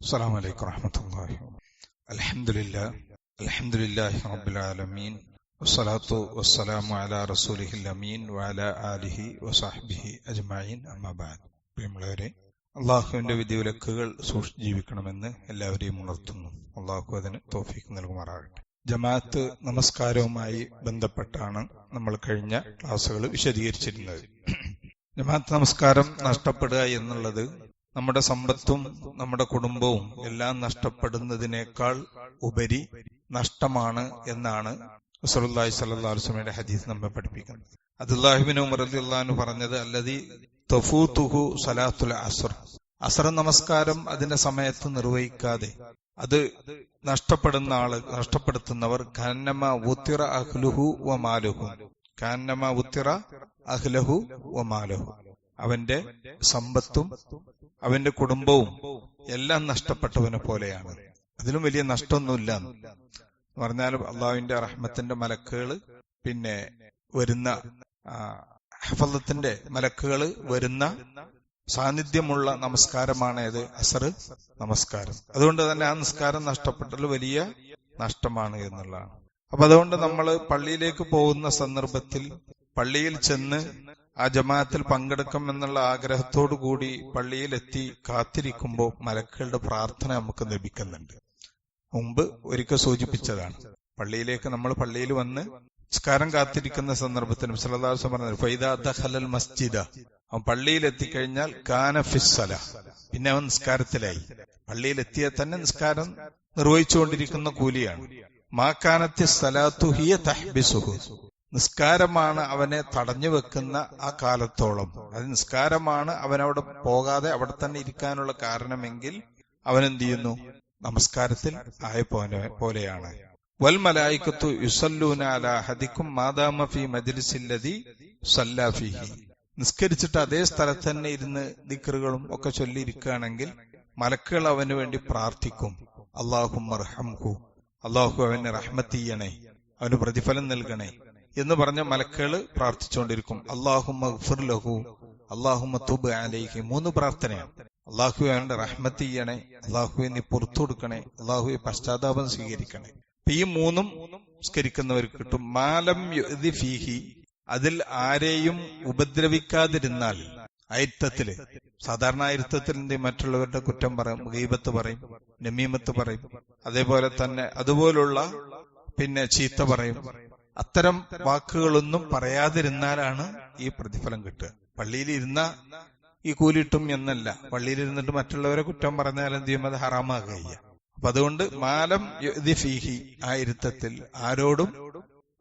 السلام عليكم ورحمة الله الحمد لله الحمد لله رب العالمين والصلاة والسلام على رسوله الأمين وعلى آله وصحبه أجمعين أما بعد പ്രിയമുള്ളവരെ അള്ളാഹുവിന്റെ വിധിവിലക്കുകൾ സൂക്ഷിച്ച് ജീവിക്കണമെന്ന് എല്ലാവരെയും ഉണർത്തുന്നു അള്ളാഹു അതിന് തോഫീക്ക് നൽകുമാറാകട്ടെ ജമാഅത്ത് നമസ്കാരവുമായി ബന്ധപ്പെട്ടാണ് നമ്മൾ കഴിഞ്ഞ ക്ലാസ്സുകൾ വിശദീകരിച്ചിരുന്നത് ജമാഅത്ത് നമസ്കാരം നഷ്ടപ്പെടുക എന്നുള്ളത് നമ്മുടെ സമ്പത്തും നമ്മുടെ കുടുംബവും എല്ലാം നഷ്ടപ്പെടുന്നതിനേക്കാൾ ഉപരി നഷ്ടമാണ് എന്നാണ് അലൈഹി വസല്ലമയുടെ ഹദീസ് നമ്മെ പഠിപ്പിക്കുന്നത്. അബ്ദുല്ലാഹിബിൻ ഉമർ പറഞ്ഞത് അല്ലതി തഫൂതുഹു സലാത്തുൽ അസ്ർ. അസ്ർ നമസ്കാരം അതിന്റെ സമയത്ത് നിർവഹിക്കാതെ അത് നഷ്ടപ്പെടുന്ന ആൾ നഷ്ടപ്പെടുത്തുന്നവർ കാന്നമ ഉത്തിറ അഹ്ലുഹു വ മാലുഹു. കാന്നമ ഉത്തിറ അഹ്ലഹു വ മാലുഹു. അവന്റെ സമ്പത്തും അവന്റെ കുടുംബവും എല്ലാം നഷ്ടപ്പെട്ടവനെ പോലെയാണ്. അതിലും വലിയ നഷ്ടമൊന്നുമില്ല. എന്ന് പറഞ്ഞാൽ അള്ളാഹുവിന്റെ റഹ്മത്തിന്റെ മലക്കുകൾ പിന്നെ വരുന്ന ഹഫലത്തിന്റെ മലക്കുകൾ വരുന്ന സാന്നിധ്യമുള്ള നമസ്കാരമാണ് ഏത്? അസർ നമസ്കാരം. അതുകൊണ്ട് തന്നെ ആ നിസ്കാരം നഷ്ടപ്പെട്ടാൽ വലിയ നഷ്ടമാണ് എന്നുള്ളതാണ്. അപ്പൊ അതുകൊണ്ട് നമ്മൾ പള്ളിയിലേക്ക് പോകുന്ന സന്ദർഭത്തിൽ പള്ളിയിൽ ചെന്ന് ആ ജമാഅത്തിൽ പങ്കെടുക്കും എന്നുള്ള ആഗ്രഹത്തോടു കൂടി പള്ളിയിലെത്തി കാത്തിരിക്കുമ്പോൾ മലക്കുകളുടെ പ്രാർത്ഥന നമുക്ക് ലഭിക്കുന്നുണ്ട്. മുമ്പ് ഒരിക്കൽ സൂചിപ്പിച്ചതാണ്. പള്ളിയിലേക്ക് നമ്മൾ പള്ളിയിൽ വന്ന് നിസ്കാരം കാത്തിരിക്കുന്ന സന്ദർഭത്തിൽ സലദാസം പറഞ്ഞത് ഫൈദ മസ്ജിദ. അവൻ പള്ളിയിൽ എത്തിക്കഴിഞ്ഞാൽ കാന ഫിസ്സല പിന്നെ അവൻ നിസ്കാരത്തിലായി. പള്ളിയിൽ എത്തിയാൽ തന്നെ നിസ്കാരം നിർവഹിച്ചുകൊണ്ടിരിക്കുന്ന കൂലിയാണ്. മാക്കാനത്തി സലാത്തു ഹിയ തഹ്ബിസുഹു. നിസ്കാരമാണ് അവനെ തടഞ്ഞു വെക്കുന്ന ആ കാലത്തോളം. അത് നിസ്കാരമാണ് അവനവിടെ പോകാതെ അവിടെ തന്നെ ഇരിക്കാനുള്ള കാരണമെങ്കിൽ അവൻ എന്ത് ചെയ്യുന്നു നമസ്കാരത്തിൽ ആയ പോലെയാണ്. വൽ മലായിക്കത്തു യുസല്ലൂന അല ഹദിക്കും മാതാമ ഫി മജ്ലിസില്ലതി സല്ലാഫിഹി നിസ്കരിച്ചിട്ട് അതേ സ്ഥലത്ത് തന്നെ ഇരുന്ന് ദിക്കറുകളും ഒക്കെ ചൊല്ലിയിരിക്കുകയാണെങ്കിൽ മലക്കുകൾ അവന് വേണ്ടി പ്രാർത്ഥിക്കും. അള്ളാഹു മർഹംഹു അള്ളാഹു അവന് റഹ്മത്തീയണേ അവന് പ്രതിഫലം നൽകണേ. എന്ന് പറഞ്ഞ മലക്കുകൾ പ്രാർത്ഥിച്ചുകൊണ്ടിരിക്കും. അള്ളാഹു മഹ്ഫുർ ലഹു അള്ളാഹു തുബ് അലൈഹി. മൂന്ന് പ്രാർത്ഥനയാണ്. അള്ളാഹു അവന്റെ റഹ്മത്ത് ചെയ്യണേ അള്ളാഹുവെ നീ പുറത്തു കൊടുക്കണേ അള്ളാഹുവെ പശ്ചാത്താപം സ്വീകരിക്കണേ. ഈ മൂന്നും സ്കരിക്കുന്നവർക്ക് കിട്ടും. മാലം ഫീഹി അതിൽ ആരെയും ഉപദ്രവിക്കാതിരുന്നാൽ അയിത്തത്തിൽ സാധാരണ അയിത്തത്തിൽ മറ്റുള്ളവരുടെ കുറ്റം പറയും ഗീബത്ത് പറയും നമീമത്ത് പറയും. അതേപോലെ തന്നെ അതുപോലുള്ള പിന്നെ ചീത്ത പറയും. അത്തരം വാക്കുകളൊന്നും പറയാതിരുന്നാലാണ് ഈ പ്രതിഫലം കിട്ടുക. പള്ളിയിൽ ഇരുന്ന ഈ കൂലിട്ടും എന്നല്ല പള്ളിയിൽ ഇരുന്നിട്ട് മറ്റുള്ളവരെ കുറ്റം പറഞ്ഞാൽ എന്ത് ചെയ്യും? അത് ഹറാമാകുക അപ്പൊ അതുകൊണ്ട് മാലം ഫീഹി ആ ഇരുത്തത്തിൽ ആരോടും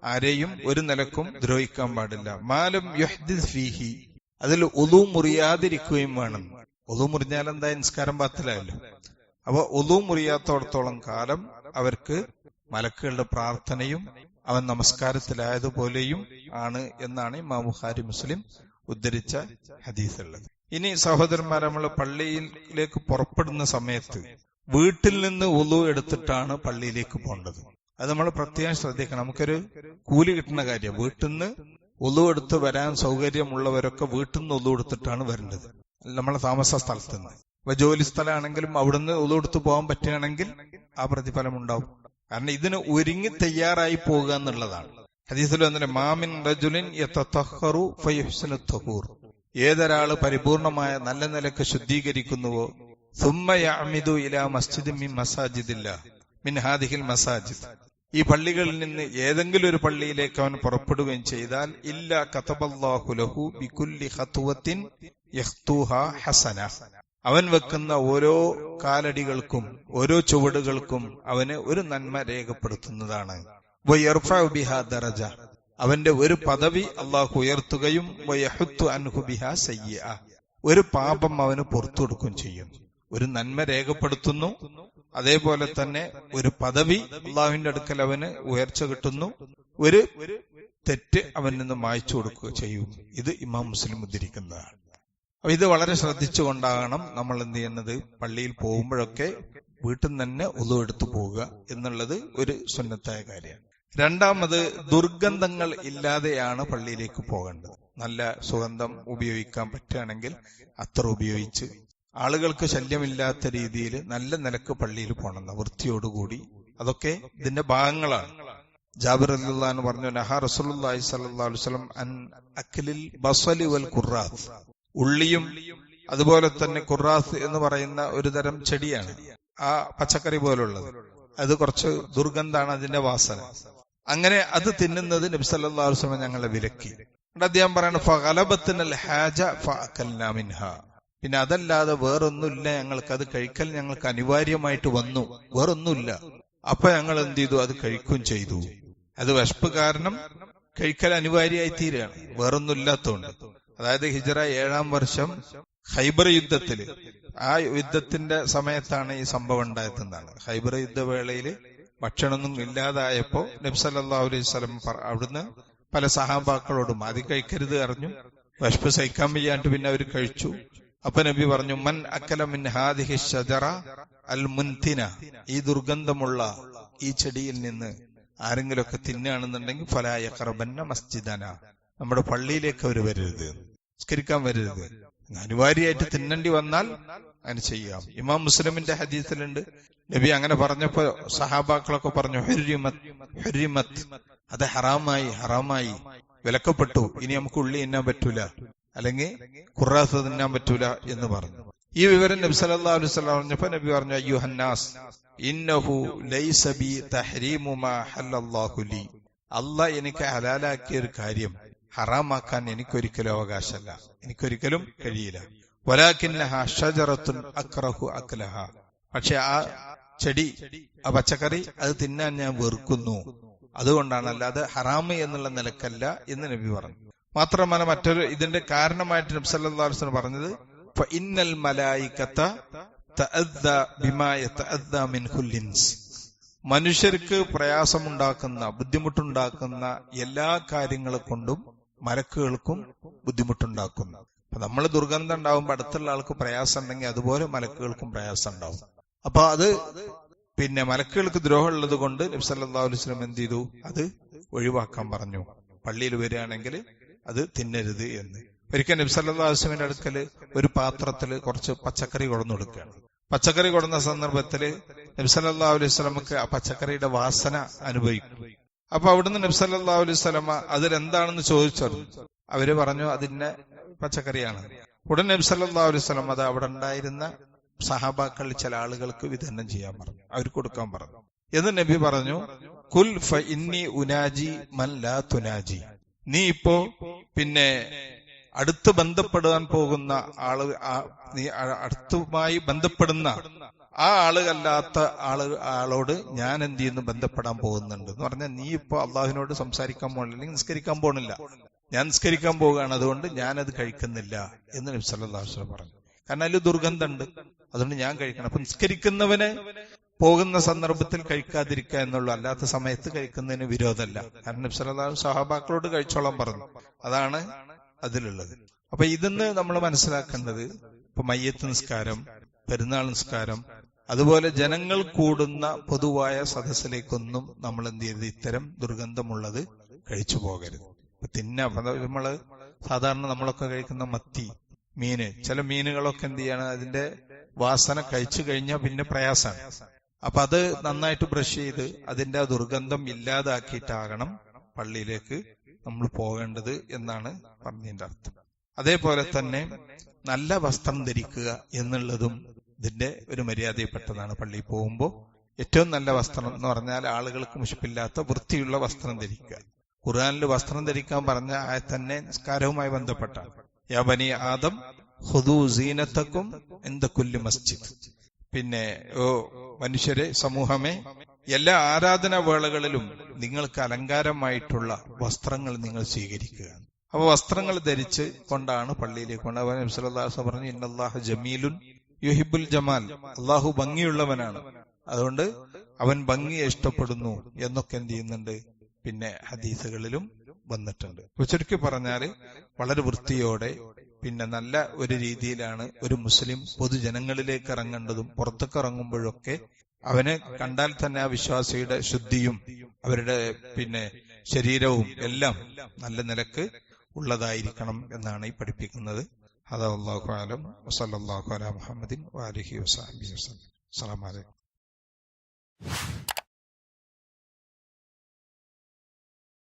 ആരെയും ഒരു നിലക്കും ദ്രോഹിക്കാൻ പാടില്ല. മാലം ഫീഹി അതിൽ ഒതു മുറിയാതിരിക്കുകയും വേണം. ഒതു മുറിഞ്ഞാൽ എന്താ നിസ്കാരം പാത്തിലായല്ലോ അപ്പൊ ഒതു മുറിയാത്തോടത്തോളം കാലം അവർക്ക് മലക്കുകളുടെ പ്രാർത്ഥനയും അവൻ നമസ്കാരത്തിലായതുപോലെയും ആണ് എന്നാണ് ഇമാമുഹാരി മുസ്ലിം ഉദ്ധരിച്ച ഹദീസ് ഉള്ളത് ഇനി സഹോദരന്മാരെ നമ്മൾ പള്ളിയിലേക്ക് പുറപ്പെടുന്ന സമയത്ത് വീട്ടിൽ നിന്ന് ഉളു എടുത്തിട്ടാണ് പള്ളിയിലേക്ക് പോകേണ്ടത്. അത് നമ്മൾ പ്രത്യേകം ശ്രദ്ധിക്കണം. നമുക്കൊരു കൂലി കിട്ടുന്ന കാര്യം. വീട്ടിൽ നിന്ന് ഉളു എടുത്ത് വരാൻ സൗകര്യമുള്ളവരൊക്കെ വീട്ടിൽ നിന്ന് ഉളു എടുത്തിട്ടാണ് വരേണ്ടത് നമ്മളെ താമസ സ്ഥലത്ത് നിന്ന് ഇപ്പൊ ജോലി സ്ഥലമാണെങ്കിലും അവിടുന്ന് ഉളു എടുത്ത് പോകാൻ പറ്റുകയാണെങ്കിൽ ആ പ്രതിഫലം ഉണ്ടാവും. കാരണം ഇതിന് ഒരുങ്ങി തയ്യാറായി പോകുക എന്നുള്ളതാണ്. ഹദീസിൽ വന്നിട്ട് മാമിൻ റജുലിൻ ഏതൊരാൾ പരിപൂർണമായ നല്ല നിലയ്ക്ക് ശുദ്ധീകരിക്കുന്നുവോ? സുമ്മയമിദു ഇല മസ്ജിദ് മിൻ മസാജിദില്ല മിൻ ഹാദിഹിൽ മസാജിദ്. ഈ പള്ളികളിൽ നിന്ന് ഏതെങ്കിലും ഒരു പള്ളിയിലേക്ക് അവൻ പുറപ്പെടുകയും ചെയ്താൽ ഇല്ല കത്തബല്ലാഹുലഹു ബിക്കുല്ലി ഹത്തുവത്തിൻ ഹസന. അവൻ വെക്കുന്ന ഓരോ കാലടികൾക്കും ഓരോ ചുവടുകൾക്കും അവന് ഒരു നന്മ രേഖപ്പെടുത്തുന്നതാണ്. അവന്റെ ഒരു പദവി അള്ളാഹു ഉയർത്തുകയും ഒരു പാപം അവന് പുറത്തു കൊടുക്കുകയും ചെയ്യും. ഒരു നന്മ രേഖപ്പെടുത്തുന്നു. അതേപോലെ തന്നെ ഒരു പദവി അള്ളാഹുവിന്റെ അടുക്കൽ അവന് ഉയർച്ച കിട്ടുന്നു. ഒരു തെറ്റ് അവൻ നിന്ന് മായ്ച്ചു കൊടുക്കുക ചെയ്യും. ഇത് ഇമാം മുസ്ലിം ഉദ്ധരിക്കുന്നതാണ്. അപ്പൊ ഇത് വളരെ ശ്രദ്ധിച്ചുകൊണ്ടാകണം നമ്മൾ എന്ത് ചെയ്യുന്നത്? പള്ളിയിൽ പോകുമ്പോഴൊക്കെ വീട്ടിൽ നിന്ന് തന്നെ ഒതു എടുത്തു പോവുക എന്നുള്ളത് ഒരു സുന്നത്തായ കാര്യമാണ്. രണ്ടാമത് ദുർഗന്ധങ്ങൾ ഇല്ലാതെയാണ് പള്ളിയിലേക്ക് പോകേണ്ടത്. നല്ല സുഗന്ധം ഉപയോഗിക്കാൻ പറ്റുകയാണെങ്കിൽ അത്ര ഉപയോഗിച്ച് ആളുകൾക്ക് ശല്യമില്ലാത്ത രീതിയിൽ നല്ല നിലയ്ക്ക് പള്ളിയിൽ പോകണം വൃത്തിയോടുകൂടി. അതൊക്കെ ഇതിന്റെ ഭാഗങ്ങളാണ്. ജാബിർ അല്ലാന്ന് പറഞ്ഞു നഹാ അലൈഹി വസല്ലം അൻ അഖിലിൽ ബസലി വൽ ഖുറാത്ത് ഉള്ളിയും അതുപോലെ തന്നെ കുറാസ് എന്ന് പറയുന്ന ഒരു തരം ചെടിയാണ് ആ പച്ചക്കറി പോലുള്ളത്. അത് കുറച്ച് ദുർഗന്ധാണ് അതിന്റെ വാസന. അങ്ങനെ അത് തിന്നുന്നത് നബി സല്ലല്ലാഹു അലൈഹി വസല്ലം ഞങ്ങളെ വിലക്കി. അദ്ദേഹം പറയണ ഫലബത്തിന് ഹാജ പിന്നെ അതല്ലാതെ വേറൊന്നുമില്ല ഞങ്ങൾക്ക്. അത് കഴിക്കൽ ഞങ്ങൾക്ക് അനിവാര്യമായിട്ട് വന്നു. വേറൊന്നുമില്ല. അപ്പൊ ഞങ്ങൾ എന്ത് ചെയ്തു? അത് കഴിക്കുകയും ചെയ്തു. അത് വിശപ്പ് കാരണം കഴിക്കൽ അനിവാര്യമായി തീരുകയാണ്. വേറൊന്നുമില്ലാത്തതുകൊണ്ട്. അതായത് ഹിജറ ഏഴാം വർഷം ഹൈബർ യുദ്ധത്തിൽ. ആ യുദ്ധത്തിന്റെ സമയത്താണ് ഈ സംഭവം ഉണ്ടായതെന്നാണ് ഹൈബർ യുദ്ധവേളയിൽ ഭക്ഷണമൊന്നും ഇല്ലാതായപ്പോ നബ്സല്ലാ അലൈഹി സ്വലം അവിടുന്ന് പല സഹാബാക്കളോടും അത് കഴിക്കരുത് അറിഞ്ഞു. വിശപ്പ് സഹിക്കാൻ വയ്യാണ്ട് പിന്നെ അവർ കഴിച്ചു. അപ്പൊ നബി പറഞ്ഞു മൻ അക്കല മിൻ ഹാദിഹി ഷജറ അൽ മുൻതിന. ഈ ദുർഗന്ധമുള്ള ഈ ചെടിയിൽ നിന്ന് ആരെങ്കിലുമൊക്കെ തിന്നുകയാണെന്നുണ്ടെങ്കിൽ ഫലായ കറബന്ന മസ്ജിദന. നമ്മുടെ പള്ളിയിലേക്ക് അവർ വരരുത്. നിസ്കരിക്കാൻ വരരുത്. അനിവാര്യമായിട്ട് തിന്നണ്ടി വന്നാൽ അങ്ങനെ ചെയ്യാം. ഇമാം മുസ്ലിമിന്റെ ഹദീസിലുണ്ട്. നബി അങ്ങനെ പറഞ്ഞപ്പോ സഹാബാക്കളൊക്കെ പറഞ്ഞു ഹരിമത് ഹരിമത്. അത് ഹറാമായി ഹറാമായി. വിലക്കപ്പെട്ടു. ഇനി നമുക്ക് ഉള്ളി തിന്നാൻ പറ്റൂല. അല്ലെങ്കിൽ കുറാസ് തിന്നാൻ പറ്റൂല എന്ന് പറഞ്ഞു. ഈ വിവരം നബി സല്ലല്ലാഹു അലൈഹി വസല്ലം പറഞ്ഞപ്പോ നബി പറഞ്ഞു അയ്യുഹന്നാസ് ഇന്നഹു ലൈസ ബി തഹ്രീമു മാ ഹല്ലല്ലാഹു ലി. എനിക്ക് ഹലാലാക്കിയ ഒരു കാര്യം. ഹറാമാക്കാൻ എനിക്കൊരിക്കലും അവകാശമല്ല. എനിക്കൊരിക്കലും കഴിയില്ല. വലാക്കിന്നഹ ഷജറത്തുൻ അക്രഹു അക്ലഹ. പക്ഷെ ആ ചെടി ആ പച്ചക്കറി അത് തിന്നാൻ ഞാൻ വെറുക്കുന്നു. അതുകൊണ്ടാണ് അല്ലാതെ ഹറാമ് എന്നുള്ള നിലക്കല്ല എന്ന് നബി പറഞ്ഞു. മാത്രമല്ല മറ്റൊരു ഇതിന്റെ കാരണമായിട്ട് നബി സല്ലല്ലാഹു അലൈഹി വസല്ലം പറഞ്ഞത് ഇന്നൽ മലായിക്കത്ത മനുഷ്യർക്ക് പ്രയാസമുണ്ടാക്കുന്ന ബുദ്ധിമുട്ടുണ്ടാക്കുന്ന എല്ലാ കാര്യങ്ങളെ കൊണ്ടും മലക്കുകൾക്കും ബുദ്ധിമുട്ടുണ്ടാക്കുന്നു അപ്പൊ നമ്മൾ ദുർഗന്ധം ഉണ്ടാവുമ്പോൾ അടുത്തുള്ള ആൾക്ക് പ്രയാസം ഉണ്ടെങ്കിൽ അതുപോലെ മലക്കുകൾക്കും പ്രയാസം ഉണ്ടാവും അപ്പൊ അത് പിന്നെ മലക്കുകൾക്ക് ദ്രോഹം ഉള്ളത് കൊണ്ട് നബ്സല്ലാ അലുസ്ലം എന്ത് ചെയ്തു? അത് ഒഴിവാക്കാൻ പറഞ്ഞു. പള്ളിയിൽ വരികയാണെങ്കിൽ അത് തിന്നരുത് എന്ന്. ഒരിക്കൽ നബ്സല്ലാ വസ്ലമിന്റെ അടുക്കൽ ഒരു പാത്രത്തിൽ കുറച്ച് പച്ചക്കറി കൊടുന്നു കൊടുക്കുകയാണ്. പച്ചക്കറി കൊടുന്ന സന്ദർഭത്തിൽ നബ്സല്ലാ അലൈഹി സ്വലമക്ക് ആ പച്ചക്കറിയുടെ വാസന അനുഭവിക്കും. അപ്പൊ അവിടുന്ന് നബ്സല്ലാ അലൈഹി സ്വലമ അതിലെന്താണെന്ന് ചോദിച്ചറിഞ്ഞു അവർ പറഞ്ഞു അതിന്റെ പച്ചക്കറിയാണ്. ഉടൻ നബ്സല്ലാ അലൈഹി സ്വലം അത് അവിടെ ഉണ്ടായിരുന്ന സഹാബാക്കൾ ചില ആളുകൾക്ക് വിതരണം ചെയ്യാൻ പറഞ്ഞു. അവർ കൊടുക്കാൻ പറഞ്ഞു. എന്ന് നബി പറഞ്ഞു കുൽ ഫ ഇന്നി ഉനാജി മൻ ലാ തുനാജി. നീ ഇപ്പോ പിന്നെ അടുത്ത് ബന്ധപ്പെടാൻ പോകുന്ന ആൾ നീ അടുത്തുമായി ബന്ധപ്പെടുന്ന ആ ആളുകല്ലാത്ത ആൾ ആളോട് ഞാൻ എന്ത് ചെയ്യുന്നു? ബന്ധപ്പെടാൻ പോകുന്നുണ്ട്. എന്ന് പറഞ്ഞാൽ നീ ഇപ്പൊ അള്ളാഹുവിനോട് സംസാരിക്കാൻ പോകണില്ല അല്ലെങ്കിൽ നിസ്കരിക്കാൻ പോകണില്ല ഞാൻ നിസ്കരിക്കാൻ പോവുകയാണ് അതുകൊണ്ട് ഞാൻ അത് കഴിക്കുന്നില്ല എന്ന് നബി വസല്ലം പറഞ്ഞു. കാരണം അതിൽ ദുർഗന്ധമുണ്ട്. അതുകൊണ്ട് ഞാൻ കഴിക്കണം. അപ്പൊ നിസ്കരിക്കുന്നവന് പോകുന്ന സന്ദർഭത്തിൽ കഴിക്കാതിരിക്കുക എന്നുള്ളൂ. അല്ലാത്ത സമയത്ത് കഴിക്കുന്നതിന് വിരോധമല്ല. കാരണം നബി സല്ലല്ലാഹു സഹാബാക്കളോട് കഴിച്ചോളാൻ പറഞ്ഞു. അതാണ് അതിലുള്ളത്. അപ്പൊ ഇതെന്ന് നമ്മൾ മനസ്സിലാക്കേണ്ടത് ഇപ്പൊ മയ്യത്ത് നിസ്കാരം പെരുന്നാൾ നിസ്കാരം അതുപോലെ ജനങ്ങൾ കൂടുന്ന പൊതുവായ സദസ്സിലേക്കൊന്നും നമ്മൾ എന്ത് ചെയ്യരുത്? ഇത്തരം ദുർഗന്ധമുള്ളത് കഴിച്ചു പോകരുത്. തിന്ന നമ്മൾ സാധാരണ നമ്മളൊക്കെ കഴിക്കുന്ന മത്തി മീന്. ചില മീനുകളൊക്കെ എന്ത് ചെയ്യണം? അതിന്റെ വാസന കഴിച്ചു കഴിഞ്ഞാൽ പിന്നെ പ്രയാസമാണ് അപ്പൊ അത് നന്നായിട്ട് ബ്രഷ് ചെയ്ത് അതിന്റെ ആ ദുർഗന്ധം ഇല്ലാതാക്കിയിട്ടാകണം പള്ളിയിലേക്ക് നമ്മൾ പോകേണ്ടത് എന്നാണ് പറഞ്ഞതിന്റെ അർത്ഥം. അതേപോലെ തന്നെ നല്ല വസ്ത്രം ധരിക്കുക എന്നുള്ളതും ഇതിന്റെ ഒരു മര്യാദയിൽപ്പെട്ടതാണ് പള്ളിയിൽ പോകുമ്പോൾ ഏറ്റവും നല്ല വസ്ത്രം എന്ന് പറഞ്ഞാൽ ആളുകൾക്ക് മുഷിപ്പില്ലാത്ത വൃത്തിയുള്ള വസ്ത്രം ധരിക്കുക. ഖുർആാനിൽ വസ്ത്രം ധരിക്കാൻ പറഞ്ഞ ആ തന്നെ നിസ്കാരവുമായി ബന്ധപ്പെട്ട യാബനി ആദം ഹുദു സീനത്തക്കും എന്ത മസ്ജിദ്. പിന്നെ ഓ മനുഷ്യരെ സമൂഹമേ എല്ലാ ആരാധനാ വേളകളിലും നിങ്ങൾക്ക് അലങ്കാരമായിട്ടുള്ള വസ്ത്രങ്ങൾ നിങ്ങൾ സ്വീകരിക്കുക. അപ്പൊ വസ്ത്രങ്ങൾ ധരിച്ച് കൊണ്ടാണ് പള്ളിയിലേക്ക് കൊണ്ടുപോകാൻ പറഞ്ഞു ഇന്നല്ലാഹു ജമീലുൻ യുഹിബുൽ ജമാൽ അള്ളാഹു ഭംഗിയുള്ളവനാണ്. അതുകൊണ്ട് അവൻ ഭംഗി ഇഷ്ടപ്പെടുന്നു എന്നൊക്കെ എന്ത് ചെയ്യുന്നുണ്ട്? പിന്നെ ഹദീസുകളിലും വന്നിട്ടുണ്ട്. ചുരുക്കി പറഞ്ഞാൽ വളരെ വൃത്തിയോടെ പിന്നെ നല്ല ഒരു രീതിയിലാണ് ഒരു മുസ്ലിം പൊതുജനങ്ങളിലേക്ക് ഇറങ്ങേണ്ടതും പുറത്തേക്ക് ഇറങ്ങുമ്പോഴൊക്കെ അവനെ കണ്ടാൽ തന്നെ ആ വിശ്വാസിയുടെ ശുദ്ധിയും അവരുടെ പിന്നെ ശരീരവും എല്ലാം നല്ല നിലയ്ക്ക് ഉള്ളതായിരിക്കണം എന്നാണ് ഈ പഠിപ്പിക്കുന്നത്. هذا والله أعلم. وصلى الله على محمد وآله وصحبه وسلم. السلام عليكم.